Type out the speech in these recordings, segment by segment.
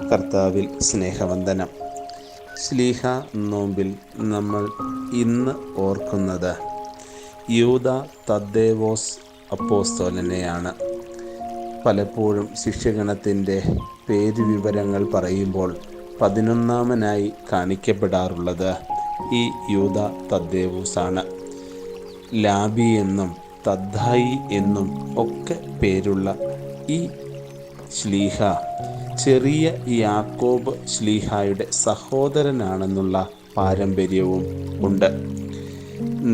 കർത്താവിൽ സ്നേഹവന്ദനം. സ്ലീഹ നോമ്പിൽ നമ്മൾ ഇന്ന് ഓർക്കുന്നത് യൂത തദ്ദേവോസ് അപ്പോസ്തോലനെയാണ്. പലപ്പോഴും ശിഷ്യഗണത്തിന്റെ പേരുവിവരങ്ങൾ പറയുമ്പോൾ പതിനൊന്നാമനായി കാണിക്കപ്പെടാറുള്ളത് ഈ യൂത തദ്ദേവൂസാണ്. ലാബി എന്നും തദ്ദായി എന്നും ഒക്കെ പേരുള്ള ഈ ശ്ലീഹ ചെറിയ യാക്കോബ് ശ്ലീഹായുടെ സഹോദരനാണെന്നുള്ള പാരമ്പര്യവും ഉണ്ട്.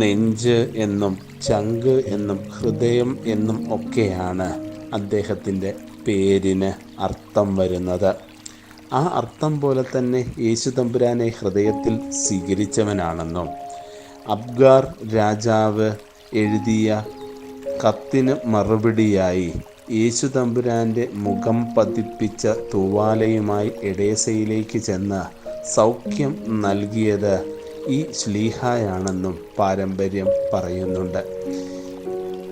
നെഞ്ച് എന്നും ചങ്ക് എന്നും ഹൃദയം എന്നും ഒക്കെയാണ് അദ്ദേഹത്തിന്റെ പേരിന് അർത്ഥം വരുന്നത്. ആ അർത്ഥം പോലെ തന്നെ യേശു തമ്പുരാനെ ഹൃദയത്തിൽ സ്വീകരിച്ചവനാണെന്നും അബ്ഗാർ രാജാവ് എഴുതിയ കത്തിന് മറുപടിയായി യേശു തമ്പുരാന്റെ മുഖം പതിപ്പിച്ച തൂവാലയുമായി എഡേസയിലേക്ക് ചെന്ന് സൗഖ്യം നൽകിയത് ഈ ശ്ലീഹായാണെന്നും പാരമ്പര്യം പറയുന്നുണ്ട്.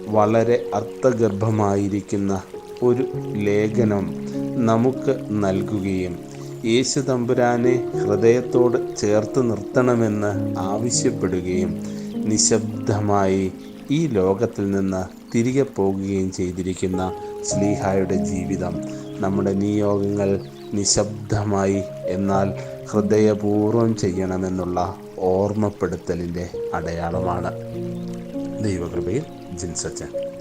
വളരെ അർത്ഥഗർഭമായിരിക്കുന്ന ഒരു ലേഖനം നമുക്ക് നൽകുകയും യേശു തമ്പുരാനെ ഹൃദയത്തോട് ചേർത്ത് നിർത്തണമെന്ന് ആവശ്യപ്പെടുകയും നിശബ്ദമായി ഈ ലോകത്തിൽ നിന്ന് തിരികെ പോകുകയും ചെയ്തിരിക്കുന്ന സ്ലീഹായുടെ ജീവിതം. നമ്മുടെ നിയോഗങ്ങൾ നിശബ്ദമായി എന്നാൽ ഹൃദയപൂർവം ചെയ്യണമെന്നുള്ള ഓർമ്മപ്പെടുത്തലിന്റെ അടയാളമാണ്. ദൈവകൃപയിൽ ജിൻസച്ചൻ.